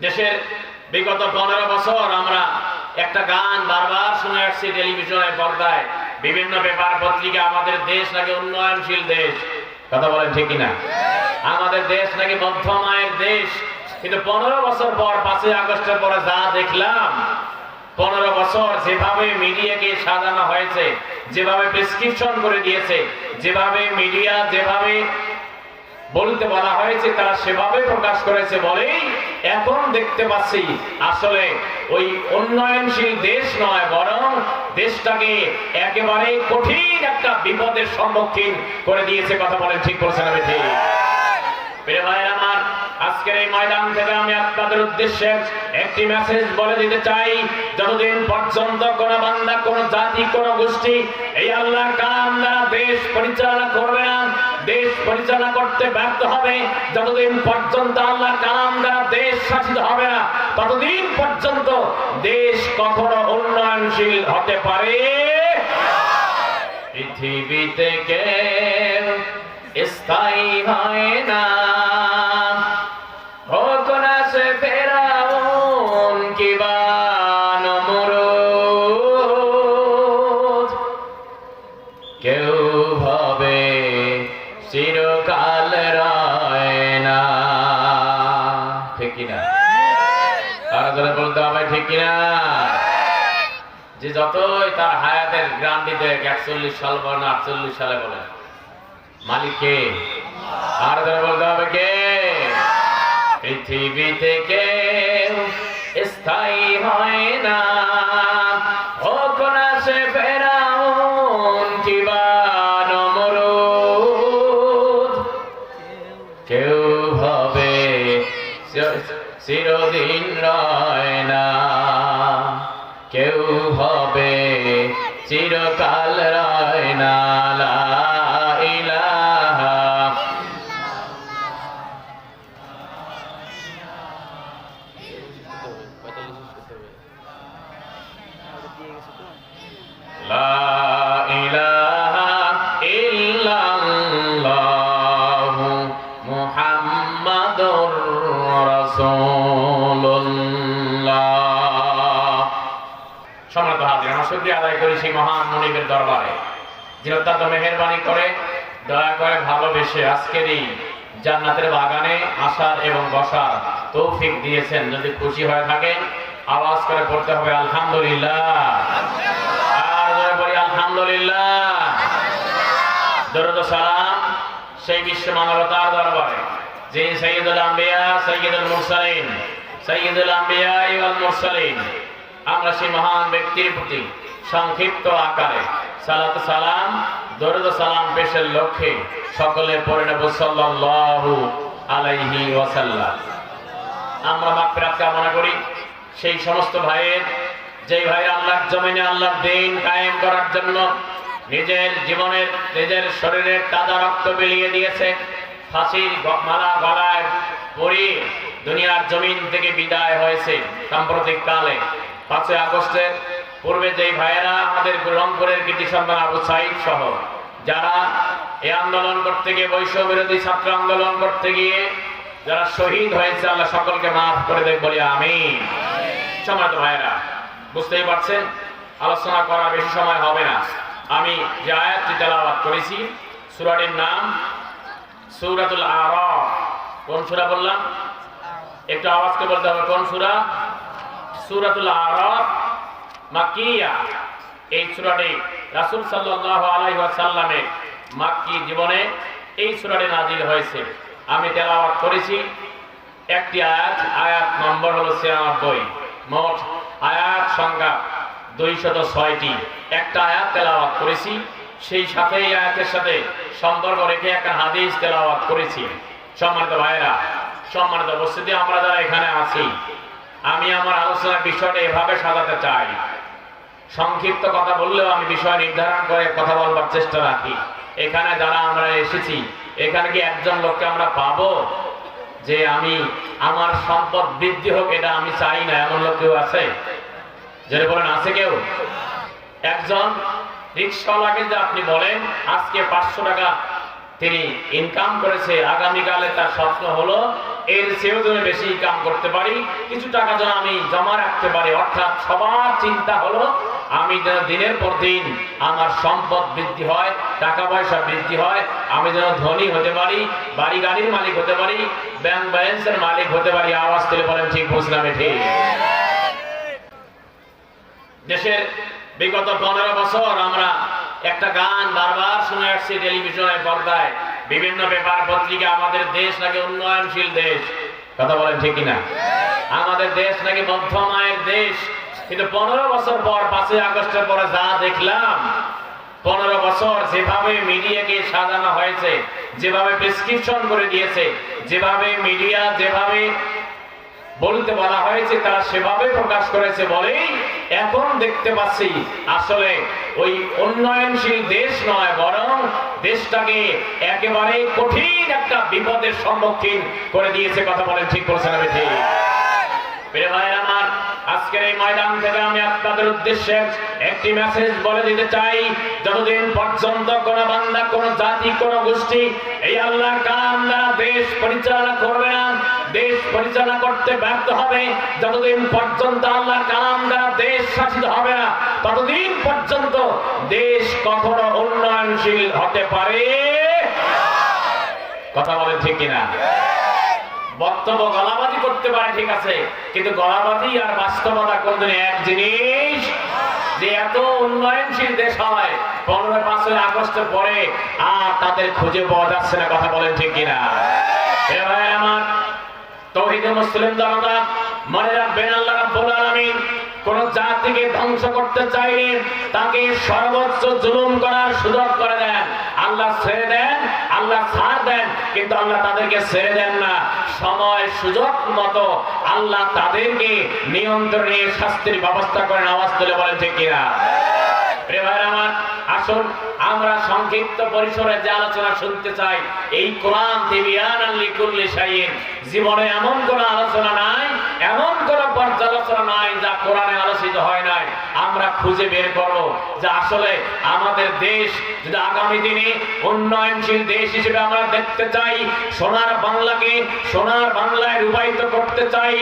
দেশের বিগত পনেরো বছর আমরা একটা গান বারবার শুনে আসছি টেলিভিশনের পর্দায়। বিভিন্ন পেপার, পত্রিকা, আমাদের দেশ নাকি উন্নয়নশীল দেশ। কথা বলেন ঠিক কিনা? আমাদের দেশ নাকি মধ্যম আয়ের দেশ। কিন্তু পনেরো বছর পর, পাঁচই আগস্টের পরে যা দেখলাম, পনেরো বছর যেভাবে মিডিয়াকে সাজানো হয়েছে, যেভাবে প্রেসক্রিপশন করে দিয়েছে, যেভাবে মিডিয়া যেভাবে বলতে বলা হয়েছে, তারা সেভাবে প্রকাশ করেছে বলেই এখন দেখতে পাচ্ছি আসলে ওই উন্নয়নশীল দেশ নয়, বরং দেশটাকে একেবারে কঠিন একটা বিপদের সম্মুখীন করে দিয়েছে, কথা বলেন ঠিক বলছেন আমি ঠিক। আজকের এই আপনাদের উদ্দেশ্যে একটি মেসেজ বলে দিতে চাই জাতি গোষ্ঠী এই আল্লাহ দেশ পরিচালনা করবে না দেশ পরিচালনা করতে ব্যর্থ হবে। যতদিন পর্যন্ত আল্লাহ কালাম দ্বারা দেশ শাসিত হবে না, ততদিন পর্যন্ত দেশ কখনো উন্নয়নশীল হতে পারে। পৃথিবীতে কেউ স্থায়ী হয় না। যে যতই তার হায়াতের গ্রান্টি দেখ, একচল্লিশ সাল বলেন, আটচল্লিশ সালে বলে মালিক কে? আর বলতে হবে কে? পৃথিবীতে কেউ স্থায়ী হয় না। কেউ হবে চিরকাল রায় না শুকরিয়া আদায় করি সেই মহান মনিবের দরবারে। যিনি অত্যন্ত মেহেরবানি করে, দয়া করে ভালোবেসে আজকের এই জান্নাতের বাগানে আসার এবং বসার তৌফিক দিয়েছেন। যদি খুশি হয়ে থাকেন, আওয়াজ করে পড়তে হবে আলহামদুলিল্লাহ। সেই বিশ্ব মানবতার দরবারে, যে সৈয়দুল আম্বিয়া সৈয়দুল মুরসালিন সৈয়দুল আম্বিয়া ওয়াল মুরসালিন। আমরা সেই মহান ব্যক্তির প্রতি সংক্ষিপ্ত আকারে সালাত সালাম, দরুদ সালাম, পেশের লক্ষ্যে সকলে পড়ে নেব সাল্লাল্লাহু আলাইহি ওয়াসাল্লাম। আমরা মাগফিরাত কামনা করি। সেই সমস্ত ভাইয়ের, যেই ভাই আল্লাহর জমিনে আল্লাহর দিন কায়েম করার জন্য নিজের জীবনের, নিজের শরীরের তাজা রক্ত বিলিয়ে দিয়েছে। ফাঁসির মালা গলায় পরিয়ে দুনিয়ার জমিন থেকে বিদায় হয়েছে সাম্প্রতিক কালে পাঁচই আগস্টের পূর্বে যেই ভাইয়েরা আমাদের রংপুরের কৃতি সন্তান আবু সাইদ সহ, যারা এই আন্দোলন করতে গিয়ে বৈষম্য বিরোধী ছাত্র আন্দোলন করতে গিয়ে যারা শহীদ হয়েছে, আল্লাহ সকলকে মাফ করে দেখ বলি আমি সময়ত ভাইয়েরা, বুঝতেই পারছেন, আলোচনা করার বেশি সময় হবে না। আমি যে আয়াতটি তেলাওয়াত করেছি, সূরাটির নাম সূরাতুল আরাফ। কোন সূরা বললাম? একটু আওয়াজকে বলতে হবে, কোন সূরা? সূরাতুল আরাফ মাক্কিয়া। এই জীবনে এই হয়েছে। আমি তেলাওয়াত করেছি। একটি আয়াত আয়াত নম্বর হলো ছিয়ানব্বই। মোট আয়াত সংখ্যা দুইশত ছয়টি। একটা আয়াত তেলাওয়াত করেছি। সেই সাথে এই আয়াতের সাথে সম্পর্ক রেখে একটা হাদিস তেলাওয়াত করেছি। সম্মানিত ভাইরা সম্মানিত উপস্থিতি, আমরা যারা এখানে আছি আমি আমার আলোচনার বিষয়টা এভাবে সাজাতে চাই। সংক্ষিপ্ত কথা বললেও আমি বিষয় নির্ধারণ করে কথা বলবার চেষ্টা রাখি। এখানে যারা আমরা এসেছি, এখানে কি একজন লোককে আমরা পাবো? যে আমি, আমার সম্পদ বৃদ্ধি হোক, এটা আমি চাই না, এমন লোক কেউ আছে? যেটা বলেন, আছে কেউ? একজন রিক্সাওয়ালাকে যে আপনি বলেন, আজকে পাঁচশো টাকা তিনি ইনকাম করেছে, আগামীকালে তার স্বপ্ন হলো এর চেয়েও যেন বেশি কাম করতে পারি, কিছু টাকা যেন আমি জমা রাখতে পারি। অর্থাৎ সবার চিন্তা হলো, আমি যেন দিনের পর দিন আমার সম্পদ বৃদ্ধি হয়, টাকা পয়সা বৃদ্ধি হয়, আমি যেন ধনী হতে পারি, বাড়ি গাড়ির মালিক হতে পারি ব্যাংক ব্যালেন্সের মালিক হতে পারি। আওয়াজ তুলে বলেন, ঠিক বুঝলাম ঠিক। দেশের বিগত পনেরো বছর আমরা একটা গান বারবার শুনে আসছি টেলিভিশনের পর্দায়। বিভিন্ন পেপার পত্রিকা আমাদের দেশ নাকি উন্নয়নশীল দেশ? কথা বলেন ঠিক কিনা? আমাদের দেশ নাকি মধ্যমায়ের দেশ? কিন্তু পনেরো বছর পর, পাঁচই আগস্টের পরে যা দেখলাম, পনেরো বছর যেভাবে মিডিয়াকে সাজানো হয়েছে, যেভাবে প্রেসক্রিপশন করে দিয়েছে, যেভাবে মিডিয়া যেভাবে বলতে বলা হয়েছে তারা সেভাবে প্রকাশ করেছে বলেই এখন দেখতে পাচ্ছি আসলে ওই উন্নয়নশীল দেশ নয়, বরং দেশটাকে একেবারে কঠিন একটা বিপদের সম্মুখীন করে দিয়েছে, কথা বলেন ঠিক বলছেন আমি ঠিক ময়দান আপনাদের উদ্দেশ্যে একটি মেসেজ বলে দিতে চাই, যতদিন কোন জাতি, কোন গোষ্ঠী এই দ্বারা দেশ পরিচালনা করবে পরিচালনা করতে ব্যর্থ হবে। যতদিন পর্যন্ত আল্লাহর কালাম দ্বারা দেশ শাসিত হবে না, ততদিন পর্যন্ত দেশ কখনো উন্নয়নশীল হতে পারে। কথা বলে ঠিক কিনা? বক্তব্য গলাবাজি করতে পারে, ঠিক আছে। কিন্তু গলাবাজি আর বাস্তবতা কোনদিন এক জিনিস? যে এত উন্নয়নশীল দেশ হয় পনেরো পাঁচই আগস্টের পরে আর তাদের খুঁজে পাওয়া যাচ্ছে না, কথা বলেন ঠিক কিনা? আমার তৌহিদে মুসলিম জনতা মনে রাখবেন আল্লাহ রাব্বুল আলামিন, কোন জাতিকে ধ্বংস করতে চাইলে তাকে সর্বোচ্চ জুলুম করার সুযোগ করে দেন। আল্লাহ ছেড়ে দেন, আল্লাহ ছাড় দেন, কিন্তু আল্লাহ তাদেরকে ছেড়ে দেন না। সময়, সুযোগ মতো আল্লাহ তাদেরকে নিয়ন্ত্রণে শাস্তির ব্যবস্থা করেন। আওয়াজ তুলে বলেন, ঠিক কিনা? আমার আসুন, আমরা সংক্ষিপ্ত পরিসরে যে আলোচনা শুনতে চাই, এই কোরআন জীবনে এমন কোন আলোচনা নাই, এমন কোন পর্যালোচনা নাই যা কোরআনে আলোচিত হয় নাই। আমরা খুঁজে বের করব যে আসলে আমাদের দেশ যদি আগামী দিনে উন্নয়নশীল দেশ হিসেবে আমরা দেখতে চাই, সোনার বাংলাকে সোনার বাংলায় রূপায়িত করতে চাই,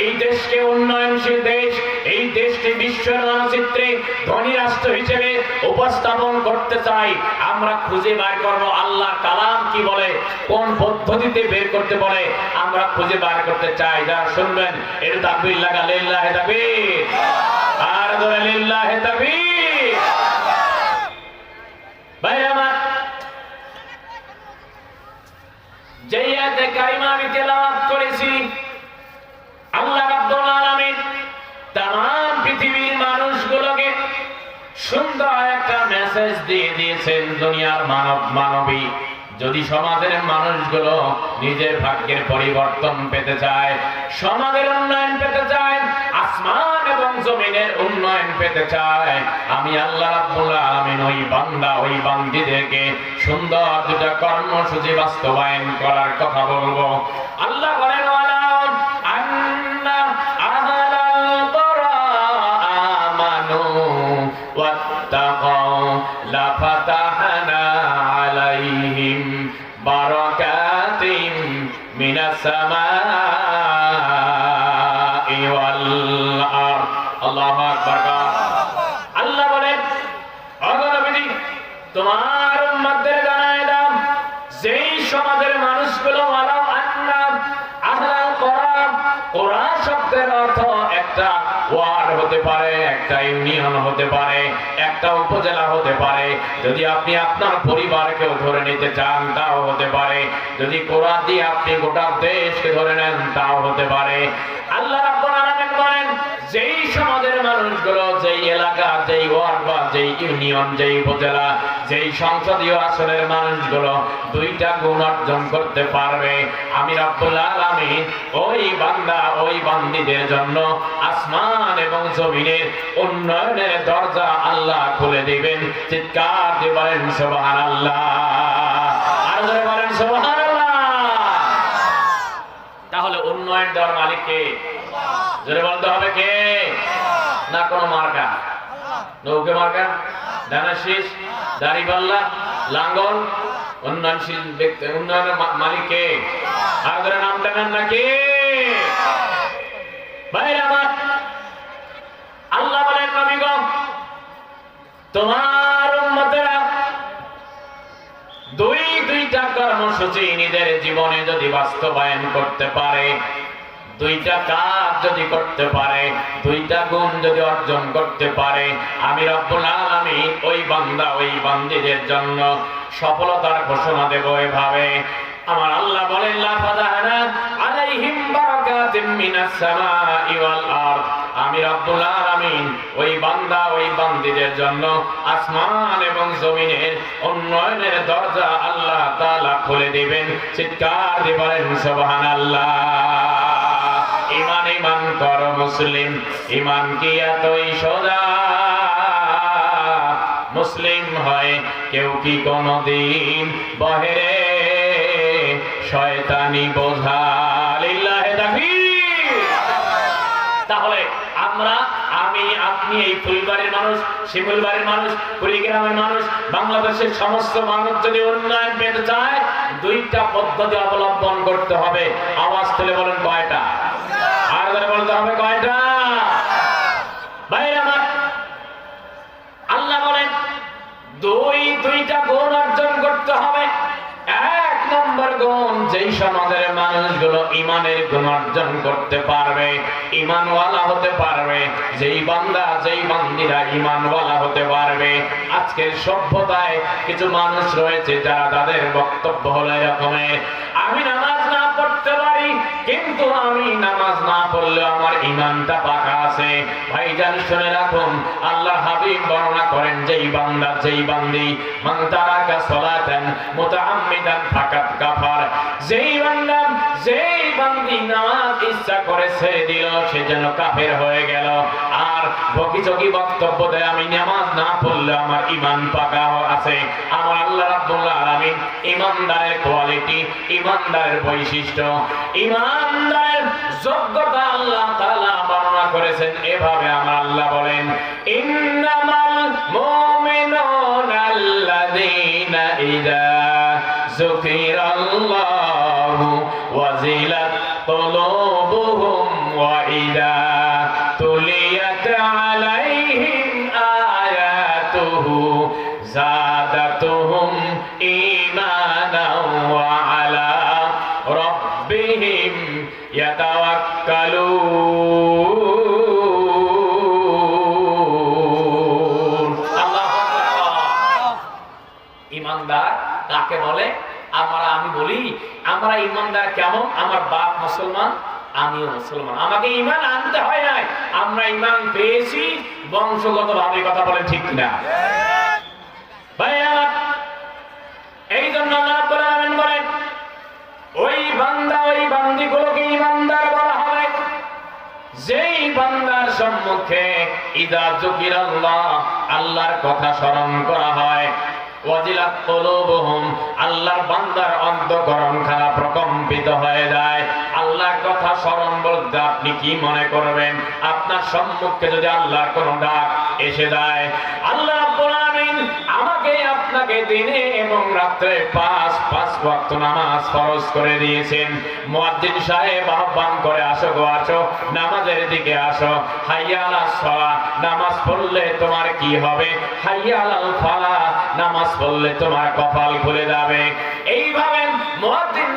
এই দেশকে উন্নয়নশীল দেশ, এই দেশটি বিশ্বের মানচিত্রে ধনী রাষ্ট্র হিসেবে উপস্থাপন করতে চাই, আমরা খুঁজে বার করব আল্লাহ কালাম কি বলে, কোন পদ্ধতিতে বের করতে বলে, আমরা খুঁজে বার করতে চাই। যারা শুনবেন, এর তাকবীর লাগা লিল্লাহে তাকবীর আর ধরে লিল্লাহে তাকবীর ভাই আমার যে আয়াতে কারিমা আমি তেলাওয়াত করেছি আল্লাহ রাব্বুল আলামিন তাম পৃথিবীর মানুষগুলোকে সুন্দর একটা মেসেজ দিয়ে দিয়েছেন দুনিয়ার মানব মানবী। যদি সমাজের মানুষগুলো নিজের ভাগ্যের পরিবর্তন পেতে চায়, সমাজের উন্নয়ন পেতে চায়, আসমান এবং জমিনের উন্নয়ন পেতে চায়, আমি আল্লাহ রাব্বুল ওই বান্দা, ওই বান্দিদেরকে সুন্দর দুটা কর্মসূচি বাস্তবায়ন করার কথা বলব। আল্লাহ মিনাস সামাই ওয়াল আরদ আল্লাহু বলেন অগণবিধি তোমার উম্মতদের জানায় দাও যেই সমাজের মানুষগুলো ওয়ার্ড হতে পারে, একটা ইউনিয়ন হতে পারে, একটা উপজেলা হতে পারে। যদি আপনি আপনার পরিবারকেও ধরে নিতে চান, তাও হতে পারে। যদি কোরআন দিয়ে আপনি গোটা দেশকে ধরে নেন, তাও হতে পারে। আল্লাহ রাব্বুল আলামিন যেই সমাজের মানুষগুলো, যেই এলাকা, যেই ওয়ার্ড ইউনিয়ন যেই উপজেলা, যেই সংসদীয় আসনের মানুষগুলো দুইটা গুণ অর্জন করতে পারবে। আমি রব্বুল আলামিন ওই বান্দা, ওই বান্দিদের জন্য আসমান এবং জমিনের উন্নয়নের দরজা আল্লাহ খুলে দিবেন। চিৎকার দিয়ে বলেন, সুবহানাল্লাহ। আর জোরে বলেন, সুবহানাল্লাহ। তাহলে উন্নয়ন দেওয়ার মালিক কে? জোরে বলতে হবে কে? না কোনো মার্কা? নৌকে মার্কা? দানাশিস দাড়িপাল্লা, লাঙ্গল, উন্নয়নশীল ব্যক্তি, উন্নয়নের মা- মালিক কে নেন নাকি? আল্লাহ বলেন নবীগণ তোমার উম্মতেরা দুই দুইটা কর্মসূচি নিজের জীবনে যদি বাস্তবায়ন করতে পারে দুইটা কাজ যদি করতে পারে, দুইটা গুণ যদি অর্জন করতে পারে, আমি রব্বুল আলামিন ওই বান্দা, ওই বান্দিদের জন্য সফলতার ঘোষণা দেব এভাবে। আমার আল্লাহ বলেন আলাইহিম আমি আসমান এবং জমিনের দরজা আল্লাহ খুলে দিবেন। চিৎকার দিয়ে সুবহানাল্লাহ। ইমান ইমান কর মুসলিম। ইমান কি এতই সোজা? মুসলিম হয় কেউ কি কোনদিন বহেরে? শয়তানি বোঝা তাহলে আমরা, আমি, আপনি এই মানুষ মানুষ মানুষ, বাংলাদেশের সমস্ত মানুষ যদি উন্নয়ন পেতে চায়, দুইটা পদ্ধতি অবলম্বন করতে হবে। আওয়াজ তুলে বলেন কয়টা? হবে কয়টা? ভাই আমার। আল্লাহ বলেন, দুই, দুইটা গুণ অর্জন করতে হবে। এক নম্বর গুণ, যেই সমাজের মানুষগুলো ইমানের গুণ অর্জন করতে পারবে, ইমানওয়ালা হতে পারবে, যেই বান্দা, যেই বান্দিরা ইমানওয়ালা হতে পারবে। আজকের সভ্যতায় কিছু মানুষ রয়েছে যারা তাদের বক্তব্য হলো এরকমের আমি নামাজ না পড়তে পারি, কিন্তু আমি নামাজ না পড়লে আমার ইমানটা পাকা আছে। ভাইজান, শুনে রাখুন, আল্লাহ হাবিব বর্ণনা করেন, যেই বান্দা, যেই বান্দি, মান তারাকা সালাতান মুতাআম্মিদান ইচ্ছা করে ছেড়ে দিল, সে যেন কাফের হয়ে গেল। আর বকিচকি বক্তব্য দেয়, আমি নামাজ না পড়লে আমার ইমান পাকা আছে। আমার আল্লাহ রাব্বুল আলামিন ইমানদারের কোয়ালিটি ইমানদারের বৈশিষ্ট্য ইমানদারের যোগ্যতা আল্লাহ তাআলা বর্ণনা করেছেন। এভাবে আমার আল্লাহ বলেন ইন্নামাল وزيلت قلوبهم وإذا تليت عليهم آياته زاد আমার বাপ মুসলমান, আমিও মুসলমান? আমাকে ইমান আনতে হয় নাই। আমরা ইমান পেয়েছি বংশগত ভাবে কথা বলেন ঠিক কিনা? এই জন্য বলেন, ওই বান্দা, ওই বান্দিগুলোকে ইমানদার বলা হয় যেই বান্দার সম্মুখে ইদা জুকির আল্লাহ আল্লাহর কথা স্মরণ করা হয় ওয়াজিলাত কুলুবুহুম, আল্লাহর বান্দার অন্তকরণ খারাপ প্রকম্পিত হয়ে যায়। আল্লাহর কথা স্মরণ বলতে আপনি কি মনে করবেন? আপনার সম্মুখে যদি আল্লাহর কোন ডাক এসে যায়, আল্লাহ রাব্বুল আমাকে আপনাকে দিনে এবং রাত্রে পাঁচ পাঁচ ওয়াক্ত নামাজ ফরজ করে দিয়েছেন। মুয়াজ্জিন সাহেব আহ্বান করে, আসো গো, আসো, নামাজের দিকে আসো। হাইয়াল আলাস নামাজ পড়লে তোমার কি হবে? হাইয়াল ফালাহ নামাজ পড়লে তোমার কপাল খুলে যাবে। এইভাবে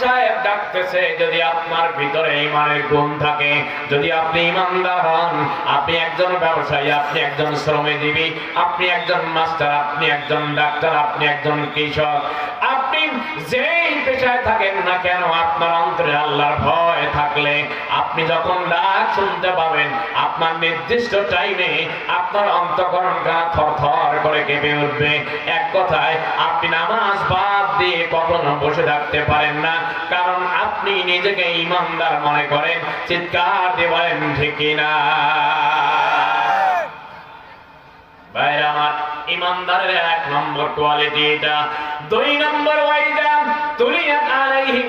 সাহেব ডাকতেছে, যদি আপনার ভিতরে ইমানের গুণ থাকে, যদি আপনি ইমানদার হন, আপনি একজন ব্যবসায়ী, আপনি একজন শ্রমজীবী, আপনি একজন মাস্টার, আপনি একজন ডাক্তার, আপনি একজন কৃষক, আপনি যেই পেশায় থাকেন না কেন, আপনার অন্তরে আল্লাহর ভয়। থাকলে আপনি যখন ডাক শুনতে পাবেন, আপনার নির্দিষ্ট টাইমে আপনার অন্তকরণ গা থর থর করে কেঁপে উঠবে। এক কথায়, আপনি নামাজ বাদ দিয়ে কখনো বসে থাকতে পারেন না, কারণ আপনি নিজেকে ইমানদার মনে করেন। চিৎকার দিয়ে বলেন, ঠিক না? আমার, ইমানদারের এক নম্বর কোয়ালিটি এটা দুই নম্বর আলাইহিম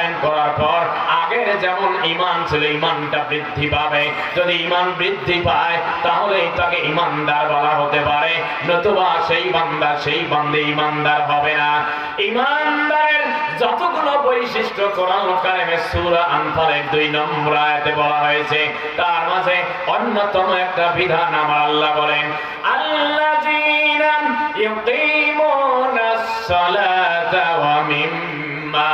আগের যেমন ইমান ছিল ইমানটা বৃদ্ধি পাবে, যদি ইমান বৃদ্ধি পায় তাহলে তাকে ইমানদার বলা হতে পারে। নতুবা সেই বান্দা, সেই বান্দে ইমানদার হবে না। ইমানদারের যতগুলো বৈশিষ্ট্য কোরআন কারিমে সূরা আনফালের দুই নম্বর আয়াতে বলা হয়েছে, তার মাঝে অন্যতম একটা বিধান আমার আল্লাহ বলেন, আল্লাযীনা ইউকিমুনাস সালাতা ওয়া মিম্মা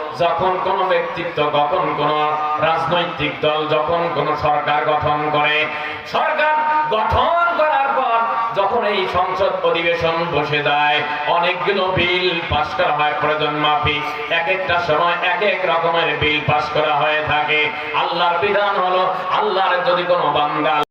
যখন কোন ব্যক্তিত্ব, যখন কোন রাজনৈতিক দল, যখন কোন সরকার গঠন করে, সরকার গঠন করার পর যখন এই সংসদ অধিবেশন বসে যায়, অনেকগুলো বিল পাস করা হয়, প্রয়োজন মাফিক এক একটা সময় এক এক রকমের বিল পাস করা হয়ে থাকে। আল্লাহর বিধান হলো, আল্লাহর যদি কোনো বান্দা